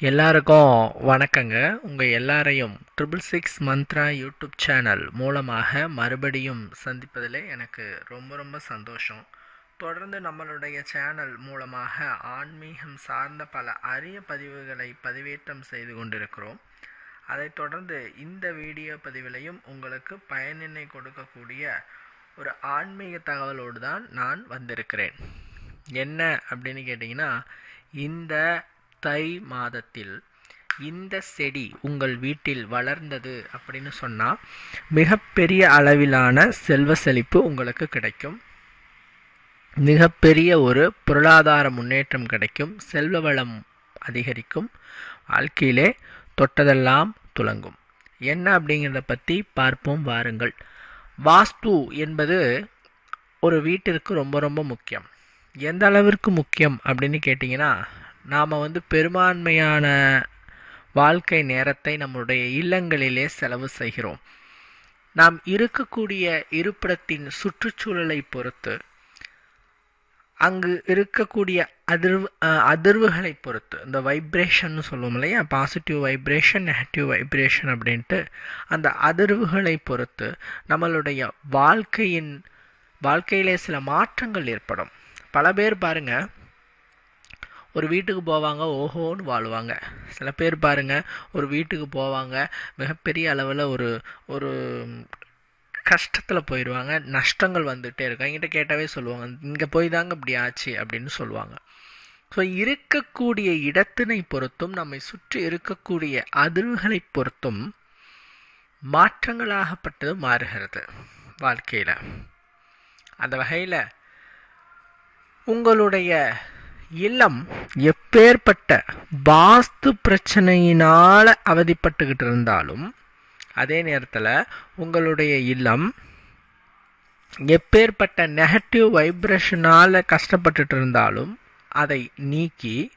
எல்லாருக்கும் வணக்கங்க. உங்கள் எல்லாரையும் triple six Mantra YouTube channel மூலமாக மறுபடியும் சந்திப்பதில் எனக்கு ரொம்ப ரொம்ப சந்தோஷம். தொடர்ந்து நம்மளுடைய சேனல் மூலமாக ஆன்மீகம் சார்ந்த பல அரிய பதிவுகளை பதிவேற்றம் செய்து கொண்டிருக்கிறோம். அதைத் தொடர்ந்து இந்த வீடியோ பதிவிலையும் உங்களுக்கு பயனினை கொடுக்கக்கூடிய ஒரு ஆன்மீக தகவலோடு தான் நான் வந்திருக்கிறேன். என்ன அப்படின்னு கேட்டிங்கன்னா இந்த தை மாதத்தில் இந்த செடி உங்கள் வீட்டில் வளர்ந்தது அப்படின்னு சொன்னால் மிகப்பெரிய அளவிலான செல்வ செழிப்பு உங்களுக்கு கிடைக்கும். மிகப்பெரிய ஒரு பொருளாதார முன்னேற்றம் கிடைக்கும். செல்வ வளம் அதிகரிக்கும். வாழ்க்கையிலே தொட்டதெல்லாம் துலங்கும். என்ன அப்படிங்கிறத பற்றி பார்ப்போம் வாருங்கள். வாஸ்து என்பது ஒரு வீட்டிற்கு ரொம்ப ரொம்ப முக்கியம். எந்த அளவிற்கு முக்கியம் அப்படின்னு கேட்டிங்கன்னா நாம் வந்து பெரும்பான்மையான வாழ்க்கை நேரத்தை நம்முடைய இல்லங்களிலே செலவு செய்கிறோம். நாம் இருக்கக்கூடிய இருப்பிடத்தின் சுற்றுச்சூழலை பொறுத்து அங்கு இருக்கக்கூடிய அதிர்வு அதிர்வுகளை பொறுத்து இந்த வைப்ரேஷன் சொல்லுவோம் இல்லையா? பாசிட்டிவ் வைப்ரேஷன் நெகட்டிவ் வைப்ரேஷன் அப்படின்ட்டு அந்த அதிர்வுகளை பொறுத்து நம்மளுடைய வாழ்க்கையின் வாழ்க்கையிலே சில மாற்றங்கள் ஏற்படும். பல பேர் பாருங்கள் ஒரு வீட்டுக்கு போவாங்க ஓஹோன்னு வாழ்வாங்க. சில பேர் பாருங்க ஒரு வீட்டுக்கு போவாங்க மிகப்பெரிய அளவில் ஒரு ஒரு கஷ்டத்தில் போயிடுவாங்க நஷ்டங்கள் வந்துகிட்டே இருக்கும். என்கிட்ட கேட்டாவே சொல்லுவாங்க இங்கே போய் தாங்க இப்படி ஆச்சு அப்படின்னு சொல்லுவாங்க. ஸோ இருக்கக்கூடிய இடத்தினை பொறுத்தும் நம்மை சுற்றி இருக்கக்கூடிய அதிர்வுகளை பொறுத்தும் மாற்றங்களாகப்பட்டது மாறுகிறது வாழ்க்கையில். அந்த வகையில் உங்களுடைய இல்லம் எப்பேற்பட்ட வாஸ்து பிரச்சனையினால் அவதிப்பட்டுக்கிட்டு இருந்தாலும் அதே நேரத்தில் உங்களுடைய இல்லம் எப்பேற்பட்ட நெகட்டிவ் வைப்ரேஷனால் கஷ்டப்பட்டுட்டு இருந்தாலும் அதை நீக்கி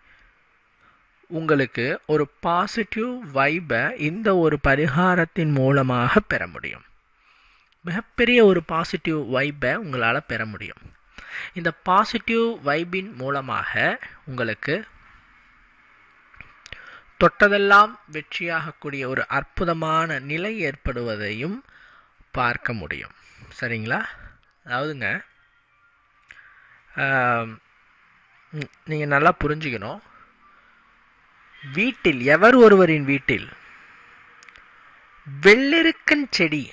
உங்களுக்கு ஒரு பாசிட்டிவ் வைபை இந்த ஒரு பரிகாரத்தின் மூலமாக பெற முடியும். மிகப்பெரிய ஒரு பாசிட்டிவ் வைப்பை உங்களால் பெற முடியும். இந்த பாசிட்டிவ் வைபின் மூலமாக உங்களுக்கு தொட்டதெல்லாம் வெற்றியாகக்கூடிய ஒரு அற்புதமான நிலை ஏற்படுவதையும் பார்க்க முடியும். சரிங்களா? அதாவதுங்க நீங்கள் நல்லா புரிஞ்சுக்கணும். வீட்டில் எவர் ஒருவரின் வீட்டில் வெள்ளிருக்கன் செடி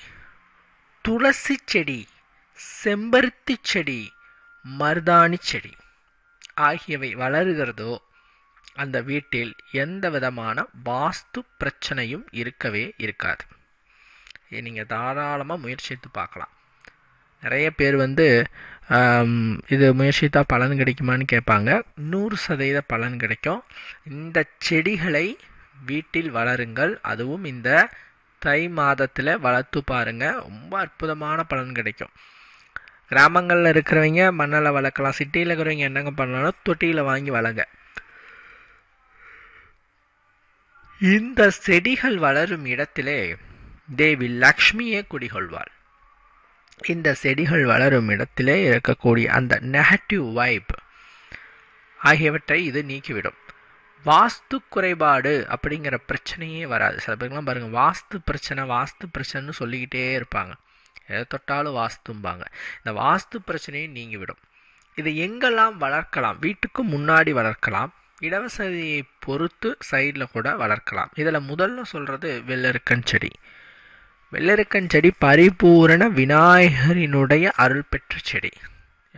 துளசி செடி செம்பருத்தி செடி மருதாணி செடி ஆகியவை வளருகிறதோ அந்த வீட்டில் எந்த விதமான வாஸ்து பிரச்சனையும் இருக்கவே இருக்காது. நீங்கள் தாராளமாக முயற்சித்து பார்க்கலாம். நிறைய பேர் வந்து இது முயற்சித்தா பலன் கிடைக்குமான்னு கேட்பாங்க. நூறு சதவீத பலன் கிடைக்கும். இந்த செடிகளை வீட்டில் வளருங்கள். அதுவும் இந்த தை மாதத்தில் வளர்த்து பாருங்கள் ரொம்ப அற்புதமான பலன் கிடைக்கும். கிராமங்களில் இருக்கிறவங்க மண்ணில் வளர்க்கலாம் சிட்டியில் இருக்கிறவங்க என்னங்க பண்ணலாம் தொட்டியில் வாங்கி வளங்க. இந்த செடிகள் வளரும் இடத்திலே தேவி லக்ஷ்மியே குடிகொள்வாள். இந்த செடிகள் வளரும் இடத்திலே இருக்கக்கூடிய அந்த நெகட்டிவ் வைப் ஆகியவற்றை இது நீக்கிவிடும். வாஸ்து குறைபாடு அப்படிங்கிற பிரச்சனையே வராது. சில பேருக்குலாம் பாருங்கள் வாஸ்து பிரச்சனை வாஸ்து பிரச்சனைன்னு சொல்லிக்கிட்டே இருப்பாங்க. எதை தொட்டாலும் வாஸ்தும்பாங்க இந்த வாஸ்து பிரச்சனையை நீங்கிவிடும். இதை எங்கெல்லாம் வளர்க்கலாம்? வீட்டுக்கு முன்னாடி வளர்க்கலாம். இடவசதியை பொறுத்து சைடில் கூட வளர்க்கலாம். இதில் முதல்ல சொல்கிறது வெள்ளருக்கன் செடி. வெள்ளருக்கன் செடி பரிபூரண விநாயகரினுடைய அருள் பெற்ற செடி.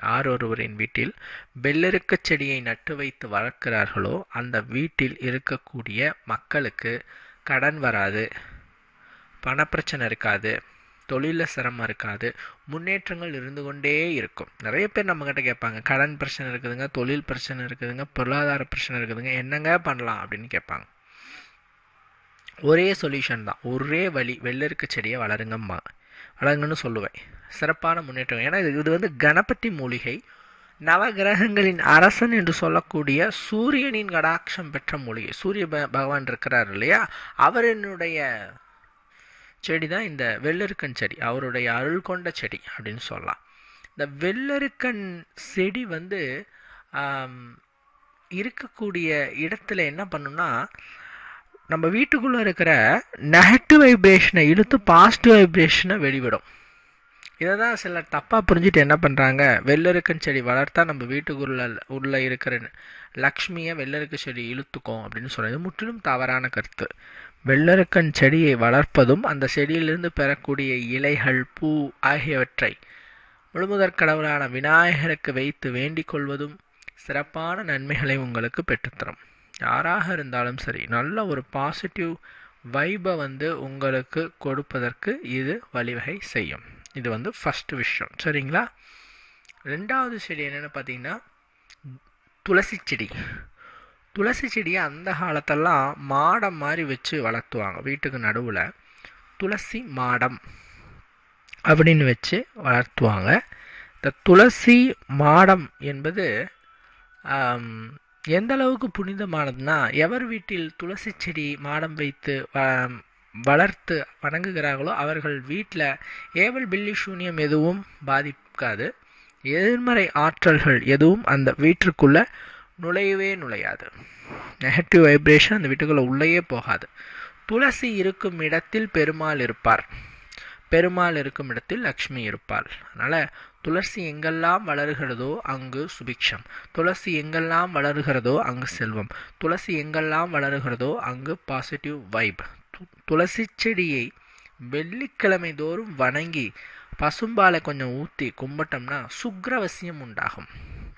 யார் ஒருவரின் வீட்டில் வெள்ளருக்க செடியை நட்டு வைத்து வளர்க்கிறார்களோ அந்த வீட்டில் இருக்கக்கூடிய மக்களுக்கு கடன் வராது. பணப்பிரச்சனை இருக்காது. தொழிலில் சிரமம் இருக்காது. முன்னேற்றங்கள் இருந்து கொண்டே இருக்கும். நிறைய பேர் நம்மக்கிட்ட கேட்பாங்க கடன் பிரச்சனை இருக்குதுங்க தொழில் பிரச்சனை இருக்குதுங்க பொருளாதார பிரச்சனை இருக்குதுங்க என்னங்க பண்ணலாம் அப்படின்னு கேட்பாங்க. ஒரே சொல்யூஷன் தான். ஒரே வழி வெள்ளருக்கு செடியை வளருங்கம்மா. வளருங்கன்னு சொல்லுவேன். சிறப்பான முன்னேற்றம். ஏன்னா இது இது வந்து கணபதி மூலிகை நவகிரகங்களின் அரசன் என்று சொல்லக்கூடிய சூரியனின் கடாட்சம் பெற்ற மூலிகை. சூரிய பகவான் இருக்கிறார் இல்லையா? அவரினுடைய செடி தான் இந்த வெள்ளருக்கன் செடி. அவருடைய அருள் கொண்ட செடி அப்படின்னு சொல்லலாம். இந்த வெள்ளருக்கன் செடி வந்து இருக்கக்கூடிய இடத்துல என்ன பண்ணுன்னா நம்ம வீட்டுக்குள்ளே இருக்கிற நெகட்டிவ் வைப்ரேஷனை இழுத்து பாசிட்டிவ் வைப்ரேஷனை வெளிவிடும். இதை தான் சிலர் தப்பாக புரிஞ்சுட்டு என்ன பண்ணுறாங்க வெள்ளருக்கன் செடி வளர்த்தா நம்ம வீட்டுக்குள்ள உள்ளே இருக்கிற லக்ஷ்மியை வெள்ளருக்கு செடி இழுத்துக்கும் அப்படின்னு சொல்கிறது முற்றிலும் தவறான கருத்து. வெள்ளருக்கன் செடியை வளர்ப்பதும் அந்த செடியிலிருந்து பெறக்கூடிய இலைகள் பூ ஆகியவற்றை முழுமுதற் கடவுளான விநாயகருக்கு வைத்து வேண்டிக் கொள்வதும் சிறப்பான நன்மைகளை உங்களுக்கு பெற்றுத்தரும். யாராக இருந்தாலும் சரி நல்ல ஒரு பாசிட்டிவ் வைபை வந்து உங்களுக்கு கொடுப்பதற்கு இது வழிவகை செய்யும். இது வந்து ஃபஸ்ட்டு விஷயம். சரிங்களா? ரெண்டாவது செடி என்னென்னு பார்த்தீங்கன்னா துளசி செடி. துளசி செடியை அந்த காலத்தெல்லாம் மாடம் மாதிரி வச்சு வளர்த்துவாங்க. வீட்டுக்கு நடுவில் துளசி மாடம் அப்படின்னு வச்சு வளர்த்துவாங்க. இந்த துளசி மாடம் என்பது எந்த அளவுக்கு புனிதமானதுன்னா எவர் வீட்டில் துளசி செடி மாடம் வைத்து வளர்த்து வணங்குகிறார்களோ அவர்கள் வீட்டில் ஏவல் பில்லி சூன்யம் எதுவும் பாதிக்காது. எதிர்மறை ஆற்றல்கள் எதுவும் அந்த வீட்டிற்குள்ளே நுழையவே நுழையாது. நெகட்டிவ் வைப்ரேஷன் அந்த வீட்டுக்குள்ளே உள்ளேயே போகாது. துளசி இருக்கும் இடத்தில் பெருமாள் இருப்பார். பெருமாள் இருக்கும் இடத்தில் லக்ஷ்மி இருப்பாள். அதனால் துளசி எங்கெல்லாம் வளர்கிறதோ அங்கு சுபிக்ஷம். துளசி எங்கெல்லாம் வளர்கிறதோ அங்கு செல்வம். துளசி எங்கெல்லாம் வளர்கிறதோ அங்கு பாசிட்டிவ் வைப் துளசி செடியை வெள்ளிக்கிழமை தோறும் வணங்கி பசும்பாலை கொஞ்சம் ஊற்றி கும்பிட்டோம்னா சுக்ரவசியம் உண்டாகும்.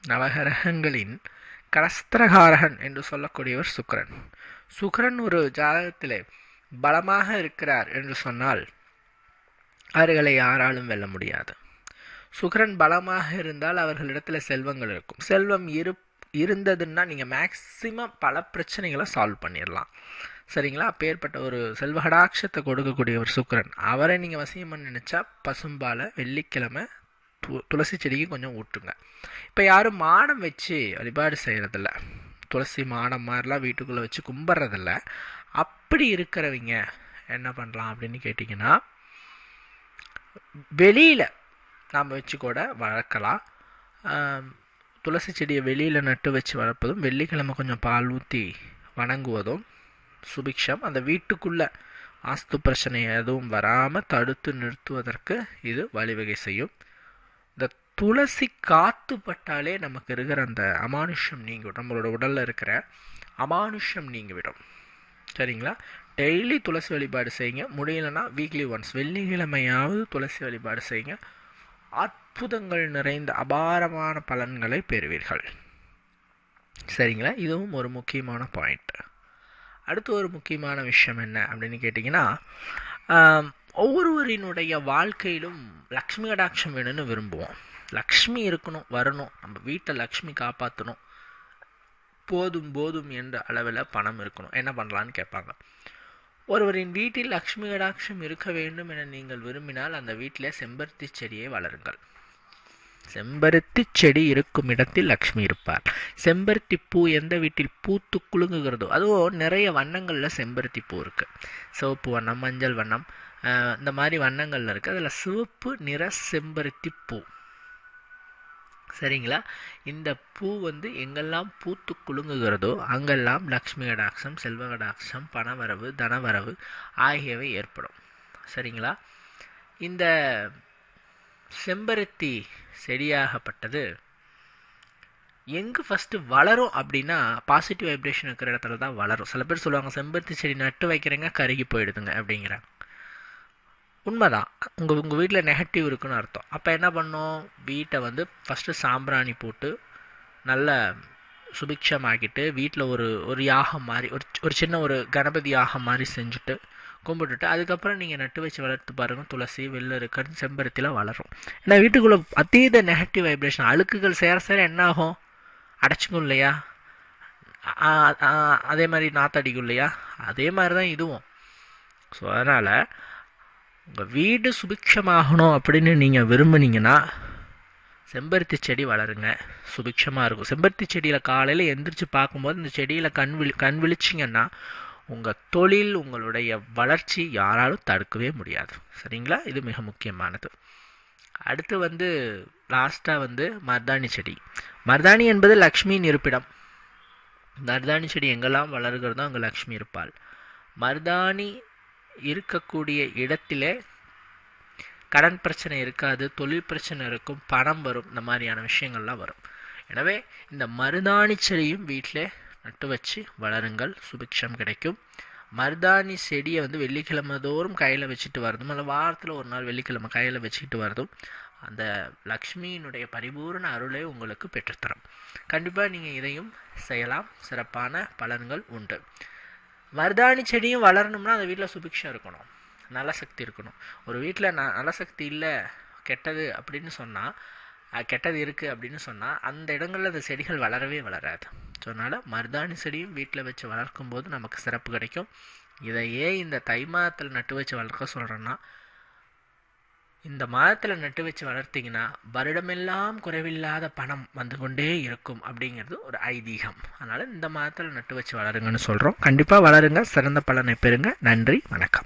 நவகிரகங்களின் கரஸ்திரகாரகன் என்று சொல்லக்கூடியவர் சுக்கரன். சுக்கரன் ஒரு ஜாதகத்திலே பலமாக இருக்கிறார் என்று சொன்னால் அவர்களை யாராலும் வெல்ல முடியாது. சுக்கரன் பலமாக இருந்தால் அவர்களிடத்தில் செல்வங்கள் இருக்கும். செல்வம் இரு இருந்ததுன்னா நீங்கள் மேக்சிமம் பல பிரச்சனைகளை சால்வ் பண்ணிடலாம் சரிங்களா? அப்பேற்பட்ட ஒரு செல்வகடாட்சத்தை கொடுக்கக்கூடிய ஒரு சுக்கரன். அவரை நீங்கள் வசியம் பண்ண நினச்சா பசும்பாலை வெள்ளிக்கிழமை து துளசி செடிக்கு கொஞ்சம் ஊட்டுங்க. இப்போ யாரும் மாடம் வச்சு வழிபாடு செய்கிறதில்ல துளசி மாடம் மாதிரிலாம் வீட்டுக்குள்ளே வச்சு கும்பிட்றதில்ல. அப்படி இருக்கிறவங்க என்ன பண்ணலாம் அப்படின்னு கேட்டிங்கன்னா வெளியில் நாம் வச்சு கூட வளர்க்கலாம். துளசி செடியை வெளியில் நட்டு வச்சு வளர்ப்பதும் வெள்ளிக்கிழமை கொஞ்சம் பால் ஊற்றி வணங்குவதும் சுபிக்ஷம். அந்த வீட்டுக்குள்ளே வாஸ்து பிரச்சனை எதுவும் வராமல் தடுத்து நிறுத்துவதற்கு இது வழிவகை செய்யும். இந்த துளசி காத்து பட்டாலே நமக்கு இருக்கிற அந்த அமானுஷம் நீங்கிவிடும். நம்மளோட உடலில் இருக்கிற அமானுஷம் நீங்கிவிடும். சரிங்களா? டெய்லி துளசி வழிபாடு செய்யுங்க. முடியலன்னா வீக்லி ஒன்ஸ் வெள்ளிக்கிழமையாவது துளசி வழிபாடு செய்யுங்க. அற்புதங்கள் நிறைந்த அபாரமான பலன்களை பெறுவீர்கள். சரிங்களா? இதுவும் ஒரு முக்கியமான பாயிண்ட் அடுத்து ஒரு முக்கியமான விஷயம் என்ன அப்படின்னு கேட்டிங்கன்னா ஒவ்வொருவரினுடைய வாழ்க்கையிலும் லக்ஷ்மி கடாட்சம் வேணும்னு விரும்புவோம். லக்ஷ்மி இருக்கணும் வரணும். நம்ம வீட்டை லக்ஷ்மி காப்பாற்றணும் போதும் போதும் என்ற அளவில் பணம் இருக்கணும். என்ன பண்ணலான்னு கேட்பாங்க. ஒருவரின் வீட்டில் லக்ஷ்மி கடாட்சம் இருக்க வேண்டும் என நீங்கள் விரும்பினால் அந்த வீட்டில் செம்பருத்தி செடியை வளருங்கள். செம்பருத்தி செடி இருக்கும் இடத்தில் லக்ஷ்மி இருப்பார். செம்பருத்தி பூ எந்த வீட்டில் பூத்து குலுங்குகிறதோ அதுவும் நிறைய வண்ணங்களில் செம்பருத்தி பூ இருக்குது சிவப்பு வண்ணம் மஞ்சள் வண்ணம் இந்த மாதிரி வண்ணங்களில் இருக்குது அதில் சிவப்பு நிற செம்பருத்தி பூ. சரிங்களா? இந்த பூ வந்து எங்கெல்லாம் பூத்து குலுங்குகிறதோ அங்கெல்லாம் லக்ஷ்மி கடாட்சம் செல்வ கடாட்சம் பணவரவு தனவரவு ஆகியவை ஏற்படும். சரிங்களா? இந்த செம்பருத்தி செடியாகப்பட்டது எங்கே ஃபஸ்ட்டு வளரும் அப்படின்னா பாசிட்டிவ் வைப்ரேஷன் இருக்கிற இடத்துல தான் வளரும். சில பேர் சொல்லுவாங்க செம்பருத்தி செடி நட்டு வைக்கிறேங்க கருகி போயிடுதுங்க அப்படிங்கிறாங்க உண்மைதான். உங்கள் உங்கள் வீட்டில் நெகட்டிவ் இருக்குன்னு அர்த்தம். அப்போ என்ன பண்ணோம்? வீட்டை வந்து ஃபஸ்ட்டு சாம்பிராணி போட்டு நல்ல சுபிக்ஷமாக்கிட்டு வீட்டில் ஒரு ஒரு யாகம் மாதிரி ஒரு ஒரு சின்ன ஒரு கணபதி யாகம் மாதிரி செஞ்சுட்டு கும்பிட்டுட்டு அதுக்கப்புறம் நீங்கள் நட்டு வச்சு வளர்த்து பாருங்கள் துளசி வெள்ளருக்கன் செம்பருத்திலாம் வளரும். ஏன்னா வீட்டுக்குள்ளே அதீத நெகட்டிவ் வைப்ரேஷன் அழுக்குகள் சேர சேர என்ன ஆகும்? அடைச்சிக்கும் இல்லையா? அதே மாதிரி நாத்தடிக்கும் இல்லையா? அதே மாதிரி தான் இதுவும். ஸோ அதனால் உங்கள் வீடு சுபிக்ஷமாகணும் அப்படின்னு நீங்கள் விரும்புனீங்கன்னா செம்பருத்தி செடி வளருங்க. சுபிக்ஷமாக இருக்கும். செம்பருத்தி செடியில் காலையில் எந்திரிச்சு பார்க்கும்போது இந்த செடியில் கண் விழி கண் விழிச்சிங்கன்னா உங்கள் தொழில் உங்களுடைய வளர்ச்சி யாராலும் தடுக்கவே முடியாது. சரிங்களா? இது மிக முக்கியமானது. அடுத்து வந்து லாஸ்ட்டாக வந்து மர்தாணி செடி. மருதாணி என்பது லக்ஷ்மியின் இருப்பிடம். மர்தாணி செடி எங்கெல்லாம் வளர்கிறதோ அங்கே லக்ஷ்மி இருப்பாள். மருதாணி இருக்கக்கூடிய இடத்திலே கடன் பிரச்சனை இருக்காது தொழில் பிரச்சனை இருக்கும் பணம் வரும் இந்த மாதிரியான விஷயங்கள்லாம் வரும். எனவே இந்த மருதாணி செடியும் வீட்டில் நட்டு வச்சு வளருங்கள் சுபிக்ஷம் கிடைக்கும். மருதாணி செடியை வந்து வெள்ளிக்கிழமை தோறும் கையில் வச்சுட்டு வரதும் அல்ல வாரத்தில் ஒரு நாள் வெள்ளிக்கிழமை கையில் வச்சுக்கிட்டு வரதும் அந்த லக்ஷ்மியினுடைய பரிபூர்ண அருளை உங்களுக்கு பெற்றுத்தரும். கண்டிப்பாக நீங்கள் இதையும் செய்யலாம். சிறப்பான பலன்கள் உண்டு. மருதாணி செடியும் வளரணும்னா அந்த வீட்டில் சுபிக்ஷம் இருக்கணும். நல்ல சக்தி இருக்கணும். ஒரு வீட்டில் ந நல்ல சக்தி இல்லை கெட்டது அப்படின்னு சொன்னால் கெட்டது இருக்குது அப்படின்னு சொன்னால் அந்த இடங்களில் அந்த செடிகள் வளரவே வளராது. ஸோ அதனால் மருதாணி செடியும் வீட்டில் வச்சு வளர்க்கும் போது நமக்கு சிறப்பு கிடைக்கும். இதை ஏன் இந்த தை மாதத்தில் நட்டு வச்சு வளர்க்க சொல்கிறேன்னா இந்த மாதத்தில் நட்டு வச்சு வளர்த்திங்கன்னா வருடமெல்லாம் குறைவில்லாத பணம் வந்து கொண்டே இருக்கும் அப்படிங்கிறது ஒரு ஐதீகம். அதனால் இந்த மாதத்தில் நட்டு வச்சு வளருங்கன்னு சொல்கிறோம் கண்டிப்பாக வளருங்க. சிறந்த பலனை பெறுங்க. நன்றி. வணக்கம்.